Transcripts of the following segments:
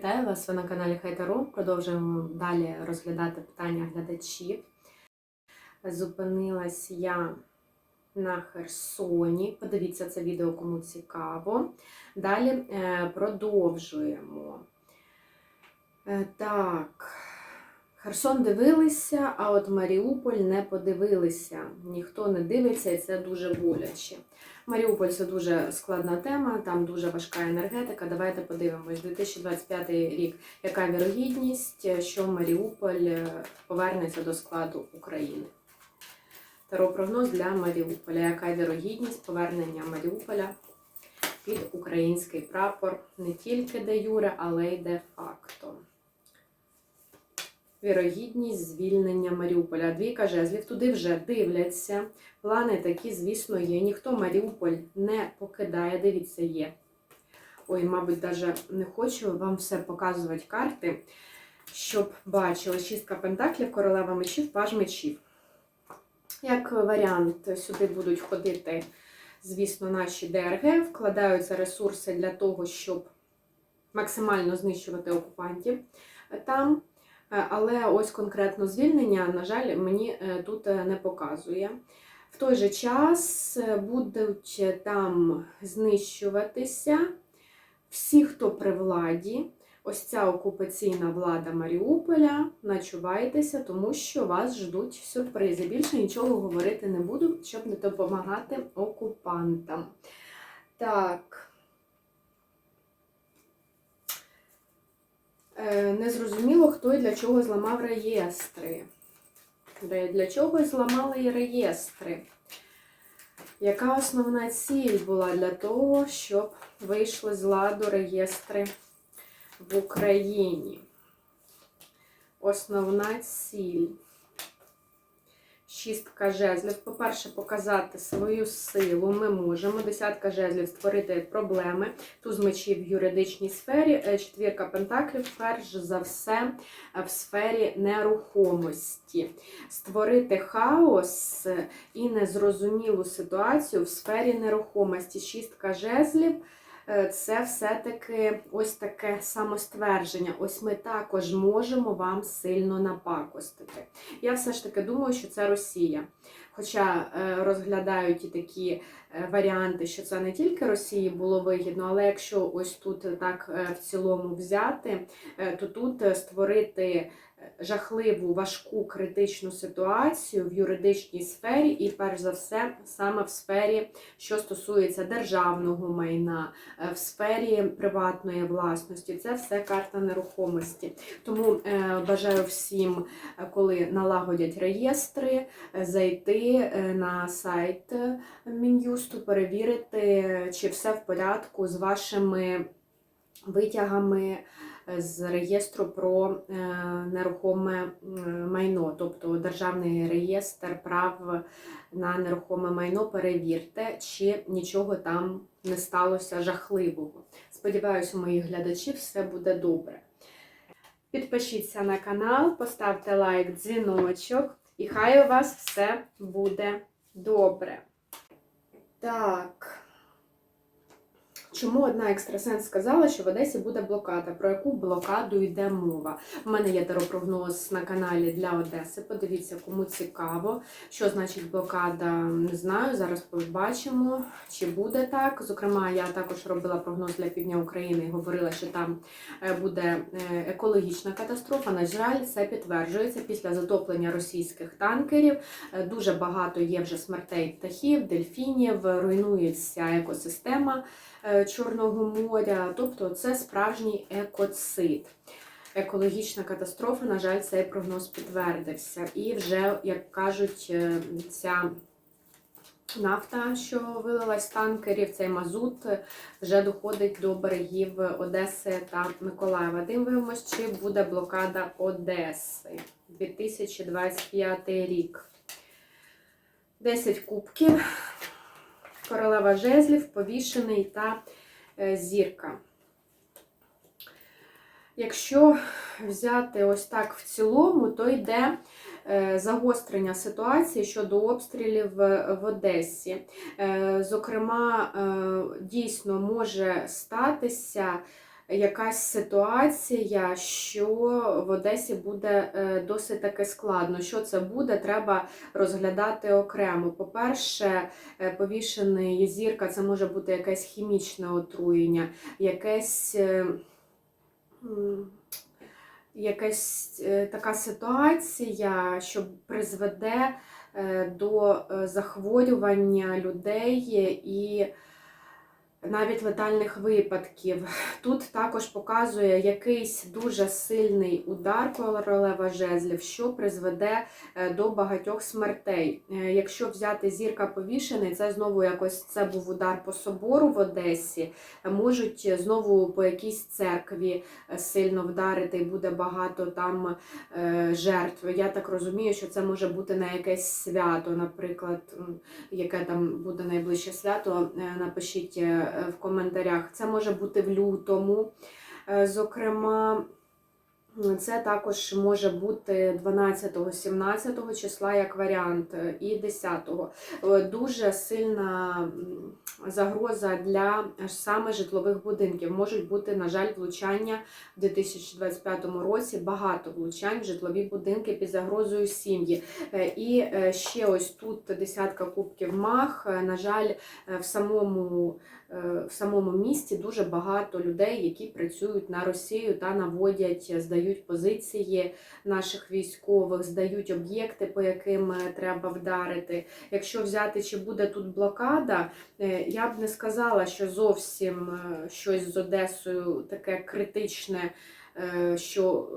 Вітаю вас! Ви на каналі Хайтаро. Продовжуємо далі розглядати питання глядачів. Зупинилась я на Херсоні. Подивіться це відео, кому цікаво. Далі е, продовжуємо. Е, так. Херсон дивилися, а от Маріуполь не подивилися. Ніхто не дивиться, і це дуже боляче. Маріуполь це дуже складна тема, там дуже важка енергетика. Давайте подивимось. 2025 рік. Яка вірогідність, що Маріуполь е, повернеться до складу України? Таро-прогноз для Маріуполя. Яка вірогідність повернення Маріуполя під український прапор не тільки де юре, але й де факто? Вірогідність звільнення Маріуполя. Двійка жезлів туди вже дивляться. Плани такі, звісно, є. Ніхто Маріуполь не покидає. Дивіться, є. Ой, мабуть, навіть не хочу вам все показувати карти, щоб бачили шістка пентаклів, королева мечів, паж мечів. Як варіант, сюди будуть ходити, звісно, наші ДРГ, вкладаються ресурси для того, щоб максимально знищувати окупантів там. Е, Але ось конкретно звільнення, на жаль, мені е, тут е, не показує. В той же час будуть там знищуватися всі, хто при владі. Ось ця окупаційна влада Маріуполя. Начувайтеся, тому що вас ждуть сюрпризи. Більше нічого говорити не буду, щоб не допомагати окупантам. Так. Незрозуміло, хто і для чого зламав реєстри. Для чого зламали реєстри? Яка основна ціль була для того, щоб вийшли з ладу реєстри в Україні? Основна ціль. Шістка жезлів. По-перше, показати свою силу ми можемо. Десятка жезлів створити проблеми. Туз мечів в юридичній сфері. Е, Четвірка пентаклів, перш за все, е, в сфері нерухомості. Створити хаос і незрозумілу ситуацію в сфері нерухомості. Шістка жезлів. Е, Це все-таки ось таке самоствердження. Ось ми також можемо вам сильно напакостити. Я все ж таки думаю, що це Росія. Хоча е, розглядають і такі е, варіанти, що це не тільки Росії було вигідно, але якщо ось тут так в цілому взяти, то тут створити жахливу, важку критичну ситуацію в юридичній сфері, і перш за все, саме в сфері, що стосується державного майна, е, в сфері приватної власності, це все карта нерухомості. Тому е, бажаю всім е, коли налагодять реєстри, зайти на сайт Мін'юсту, перевірити, чи все в порядку з вашими витягами з реєстру про е, нерухоме майно, тобто Державний реєстр прав на нерухоме майно. Перевірте, чи нічого там не сталося жахливого. Сподіваюся, у моїх глядачів все буде добре. Підпишіться на канал, поставте лайк, дзвіночок, і хай у вас все буде добре. Так. Чому одна екстрасенс сказала, що в Одесі буде блокада? Про яку блокаду йде мова? У мене є теропрогноз на каналі для Одеси. Подивіться, кому цікаво. Що значить блокада, не знаю. Зараз побачимо, чи буде так. Зокрема, я також робила прогноз для півдня України і говорила, що там е, буде е, екологічна катастрофа. На жаль, це підтверджується після затоплення російських танкерів. Е, Дуже багато є вже смертей птахів, дельфінів, руйнується екосистема Чорного моря. Тобто це справжній екоцид. Екологічна катастрофа, на жаль, цей прогноз підтвердився. І вже, як кажуть, е, ця нафта, що вилилась з танкерів, цей мазут е, вже доходить до берегів Одеси та Миколаєва. Дивимось, чи буде блокада Одеси 2025 рік. 10 кубків, королева жезлів, повішений та е, зірка. Якщо взяти ось так в цілому, то йде е, загострення ситуації щодо обстрілів в в Одесі. Е, Зокрема, е, дійсно може статися якась ситуація, що в Одесі буде е, досить таки складно. Що це буде, треба розглядати окремо. По-перше, е, повішений зірка це може бути якесь хімічне отруєння, якесь. е, Якась така ситуація, що призведе до захворювання людей і навіть летальних випадків. Тут також показує якийсь дуже сильний удар королева жезлів, що призведе е, до багатьох смертей. Е, Якщо взяти зірка повішений, це знову якось це був удар по собору в Одесі. Можуть знову по якійсь церкві е, сильно вдарити, і буде багато там жертв. Я так розумію, що це може бути на якесь свято, наприклад, яке там буде найближче свято, напишіть в коментарях. Це може бути в лютому. Е, Зокрема, це також може бути 12-17 числа як варіант, е, і 10-го. Е, Дуже сильна загроза для саме житлових будинків. Можуть бути, на жаль, влучання в 2025 році, багато влучань в житлові будинки під загрозою сім'ї. Е, І е, ще ось тут десятка кубків мах. Е, На жаль, е, в самому, е, в самому місті дуже багато людей, які працюють на Росію та наводять, е, здають позиції наших військових, здають об'єкти, по яким е, треба вдарити. Якщо взяти, чи буде тут блокада, е, я б не сказала, що зовсім е, щось з Одесою таке критичне, е, що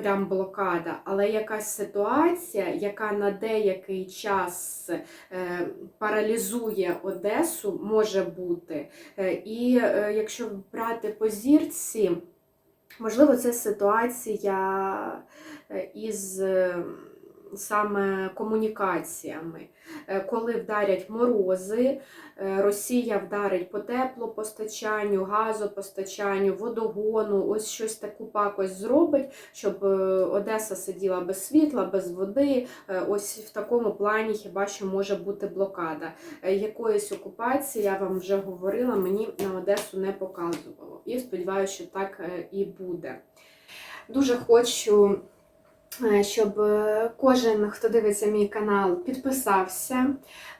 прям блокада, але якась ситуація, яка на деякий час е, паралізує Одесу, може бути. Е, І е, якщо брати по зірці, можливо, це ситуація із саме комунікаціями. Е, Коли вдарять морози, е, Росія вдарить по теплопостачанню, газопостачанню, водогону, ось щось таку пакость зробить, щоб е, Одеса сиділа без світла, без води. Ось в такому плані хіба що може бути блокада. Якоїсь окупації, я вам вже говорила, мені на Одесу не показувало. І сподіваюся, що так і буде. Дуже хочу, щоб е, кожен, хто дивиться мій канал, підписався,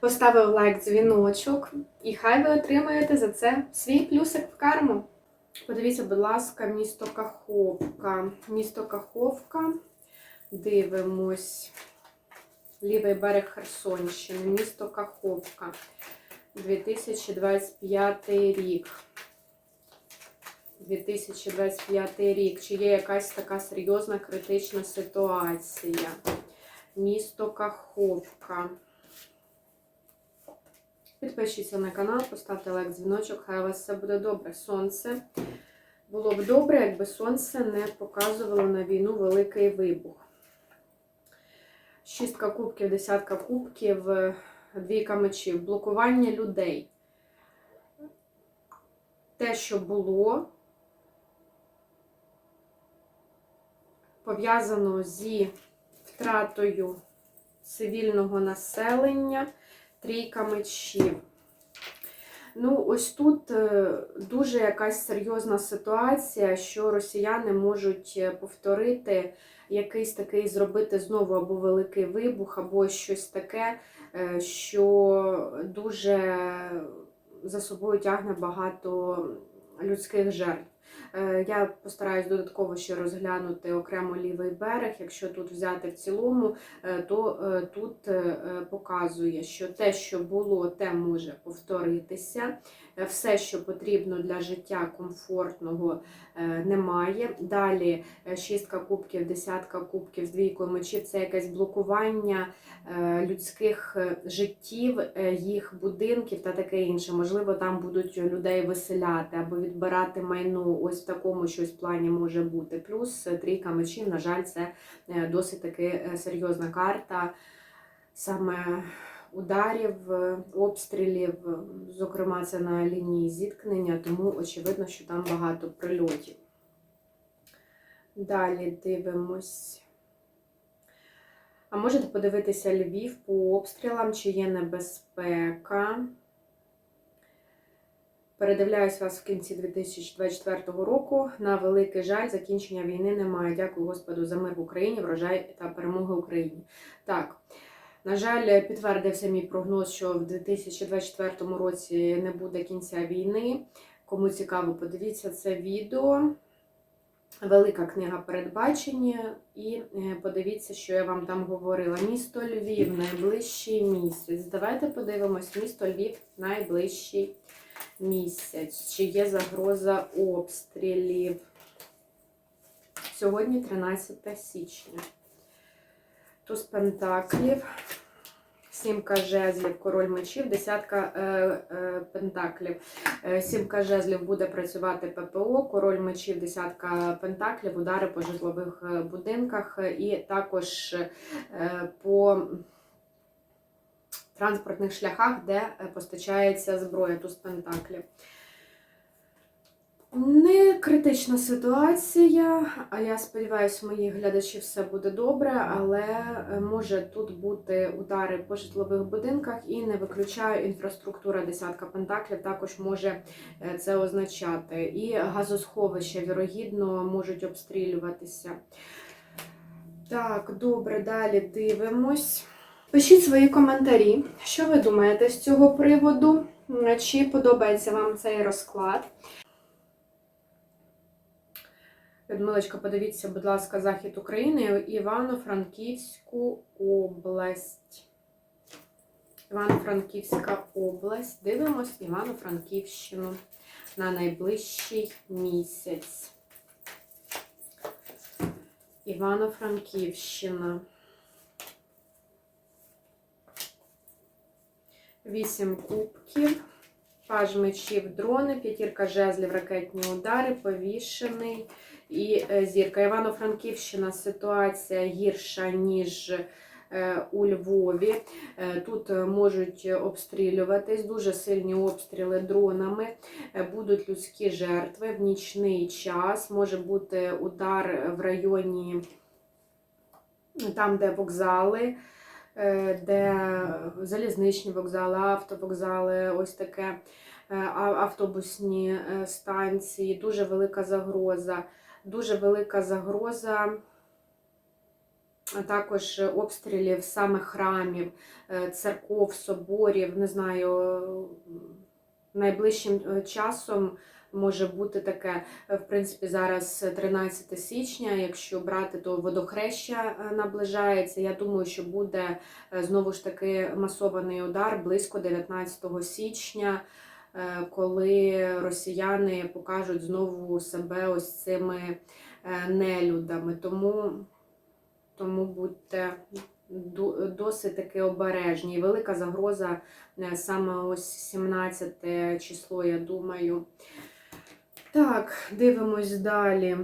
поставив лайк, дзвіночок, і хай ви отримаєте за це свій плюсик в карму. Подивіться, будь ласка, місто Каховка. Місто Каховка. Дивимось. Лівий берег Херсонщини, місто Каховка. 2025 рік. 2025 рік. Чи є якась така серйозна критична ситуація? Місто Каховка. Підпишіться на канал, поставте лайк, дзвіночок, хай у вас все буде добре. Сонце. Було б добре, якби сонце не показувало на війну великий вибух. Шістка кубків, десятка кубків, двійка мечів, блокування людей. Те, що було, пов'язано зі втратою цивільного населення, трійка мечів. Ну, ось тут е, дуже якась серйозна ситуація, що росіяни можуть е, повторити якийсь такий зробити знову або великий вибух, або щось таке, е, що дуже за собою тягне багато людських жертв. Е, Я постараюсь додатково ще розглянути окремо лівий берег. Якщо тут взяти в цілому, е, то е, тут показує, що те, що було, те може повторитися. Е, Все, що потрібно для життя комфортного, е, немає. Далі е, шістка кубків, десятка кубків з двійкою мечів це якесь блокування людських життів, їх будинків та таке інше. Можливо, там будуть людей виселяти або відбирати майно. Ось в такому щось плані може бути. Плюс трійка мечів, на жаль, це досить таки серйозна карта. Саме ударів, е, обстрілів, е, зокрема, це на лінії зіткнення, тому очевидно, що там багато прильотів. Далі дивимось. А можете подивитися Львів по обстрілам, чи є небезпека. Передивляюсь вас в кінці 2024 року. На великий жаль, закінчення війни немає. Дякую Господу за мир в Україні, врожай та перемоги Україні. Так, на жаль, підтвердився мій прогноз, що в 2024 році не буде кінця війни. Кому цікаво, подивіться це відео. Велика книга передбачення, і е, подивіться, що я вам там говорила. Місто Львів, найближчий місяць. Давайте подивимось, місто Львів найближчий місяць. Чи є загроза обстрілів? Сьогодні 13 січня. Туз Пентаклів, сімка жезлів, король мечів, десятка е, е, пентаклів. Е, Сімка жезлів буде працювати ППО, король мечів, десятка пентаклів, удари по житлових е, будинках і також е, по транспортних шляхах, де е, постачається зброя, туз пентаклів. Не критична ситуація, а я сподіваюся, моїх глядачів все буде добре, але е, може тут бути удари по житлових будинках і не виключаю інфраструктура десятка пентаклів, також може е, це означати. І газосховища, вірогідно, можуть обстрілюватися. Так, добре, далі дивимось. Пишіть свої коментарі, що ви думаєте з цього приводу, чи подобається вам цей розклад. Людмилочка, подивіться, будь ласка, захід України, Івано-Франківську область. Івано-Франківська область. Дивимось Івано-Франківщину на найближчий місяць. Івано-Франківщина. Вісім кубків. Паж мечів, дрони, п'ятірка жезлів, ракетні удари, повішений і е, зірка. Івано-Франківщина ситуація гірша, ніж е, у Львові. Е, Тут можуть обстрілюватись, дуже сильні обстріли дронами, будуть людські жертви в нічний час. Може бути удар в районі там, де вокзали. Де залізничні вокзали, автовокзали, ось таке автобусні станції, дуже велика загроза. Дуже велика загроза а також обстрілів саме храмів, е, церков, соборів. Не знаю, найближчим е, часом може бути таке. Е, В принципі, зараз 13 січня. Якщо брати, то водохреща наближається. Я думаю, що буде знову ж таки масований удар близько 19 січня коли росіяни покажуть знову себе ось цими е, нелюдами. Тому, тому будьте досить таки обережні. І Велика загроза е, саме ось 17 число, я думаю. Так, дивимось далі.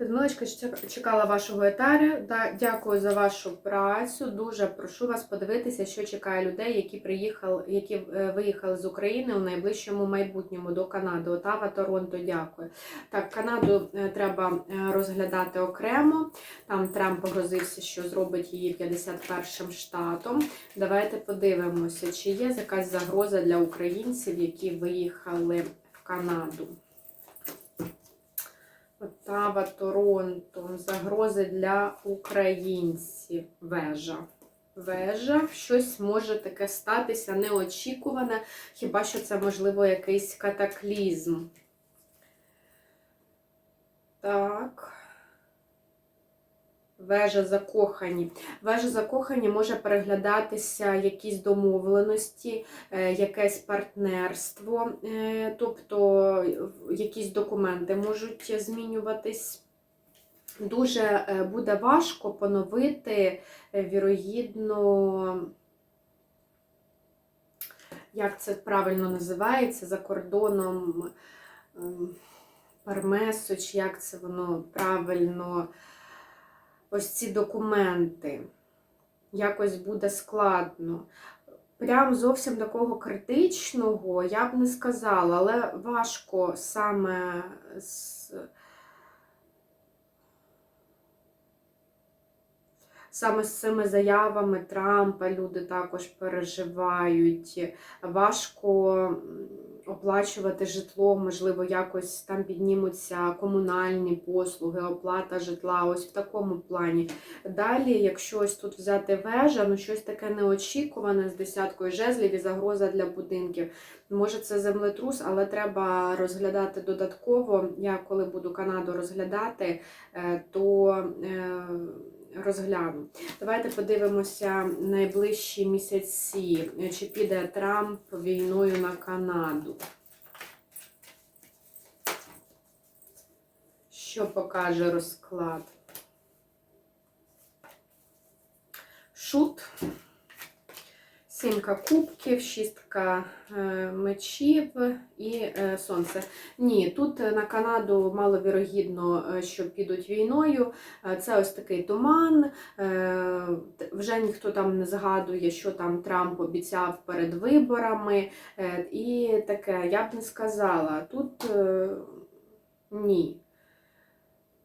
Людмилочка чек- чекала вашого етаря. Да, Дякую за вашу працю. Дуже прошу вас подивитися, що чекає людей, які приїхали, які е, виїхали з України у найближчому майбутньому до Канади. Отава, Торонто, дякую. Так, Канаду е, треба е, розглядати окремо. Там Трамп погрозився, що зробить її 51-м штатом. Давайте подивимося, чи є якась загроза для українців, які виїхали в Канаду. Оттава, Торонто, загрози для українців. Вежа. Вежа, щось може таке статися неочікуване, хіба що це, можливо, якийсь катаклізм. Так. Вежа закохані. Вежа закохані може переглядатися якісь домовленості, е, якесь партнерство, е, тобто якісь документи можуть змінюватись. Дуже е, буде важко поновити, вірогідно, як це правильно називається, за кордоном ем, пармесу, чи як це воно правильно, ось ці документи. Якось буде складно. Прям зовсім такого критичного я б не сказала, але важко саме з Саме з цими заявами Трампа люди також переживають. Важко оплачувати житло, можливо, якось там піднімуться комунальні послуги, оплата житла. Ось в такому плані. Далі, якщо ось тут взяти вежа, ну щось таке неочікуване з десяткою жезлів і загроза для будинків. Може, це землетрус, але треба розглядати додатково. Я коли буду Канаду розглядати, е, то е, розгляну. Давайте подивимося найближчі місяці, чи піде Трамп війною на Канаду. Що покаже розклад? Шут. Сімка кубків, шістка е, мечів і е, сонце. Ні, тут е, на Канаду маловірогідно, що підуть війною. Це ось такий туман. Вже ніхто там не згадує, що там Трамп обіцяв перед виборами. І таке, я б не сказала. Тут ні.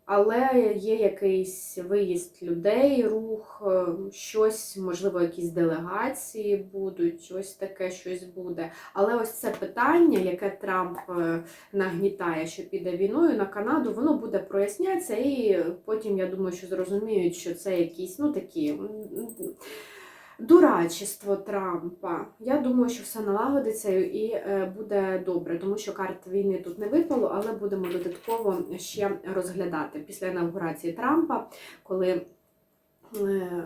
Але є якийсь виїзд людей, рух, е, щось, можливо, якісь делегації будуть, ось таке щось буде. Але ось це питання, яке Трамп е, нагнітає, що піде війною на Канаду, воно буде прояснятися, і потім я думаю, що зрозуміють, що це якісь, ну такі. Дурачество Трампа. Я думаю, що все налагодиться і е, буде добре, тому що карт війни тут не випало, але будемо додатково ще розглядати після інаугурації Трампа, коли е,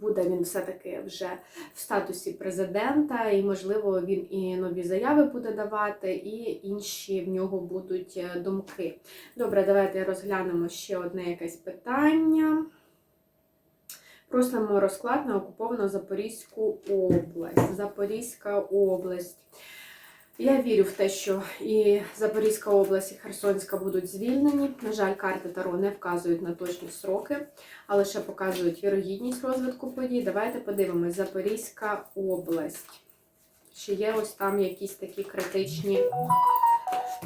буде він все-таки вже в статусі президента, і, можливо, він і нові заяви буде давати, і інші в нього будуть е, думки. Добре, давайте розглянемо ще одне якесь питання. Просимо розклад на окуповану Запорізьку область. Запорізька область. Я вірю в те, що і Запорізька область, і Херсонська будуть звільнені. На жаль, карти Таро не вказують на точні сроки, а лише показують вірогідність розвитку подій. Давайте подивимось: Запорізька область. Чи є ось там якісь такі критичні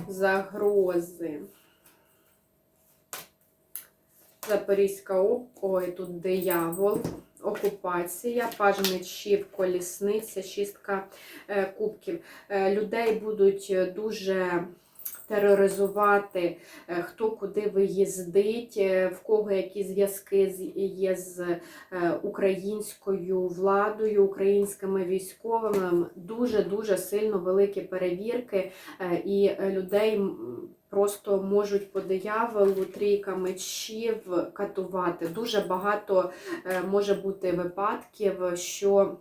загрози? Запорізька об... Ой, тут диявол, окупація, паж мечів, колісниця, шістка е, кубків. Е, людей будуть дуже тероризувати, е, хто куди виїздить, е, в кого які зв'язки є з е, українською владою, українськими військовими. Дуже-дуже сильно великі перевірки, і людей просто можуть по дияволу трійка мечів катувати. Дуже багато може бути випадків, що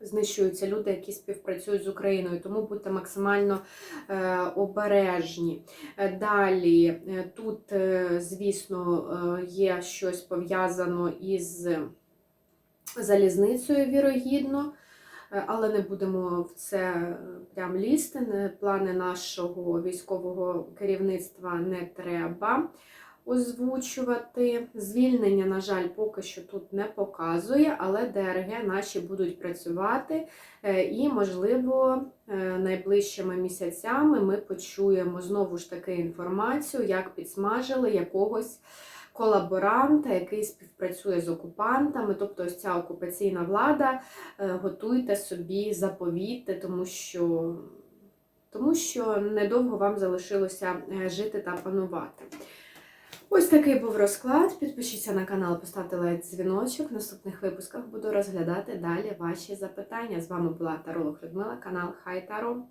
знищуються люди, які співпрацюють з Україною, тому будьте максимально е, обережні. Е, Далі е, тут, звісно, є щось пов'язано із залізницею, вірогідно. Але не будемо в це прям лізти. Плани нашого військового керівництва не треба озвучувати. Звільнення, на жаль, поки що тут не показує, але ДРГ наші будуть працювати. Е, І, можливо, е, найближчими місяцями ми почуємо знову ж таки інформацію, як підсмажили якогось колаборанта, який співпрацює з окупантами. Тобто, ось ця окупаційна влада, е, готуйте собі заповіти, тому що. Тому що недовго вам залишилося жити та панувати. Ось такий був розклад. Підпишіться на канал, поставте лайк, дзвіночок. В наступних випусках буду розглядати далі ваші запитання. З вами була Таролог Людмила, канал Хай Таро.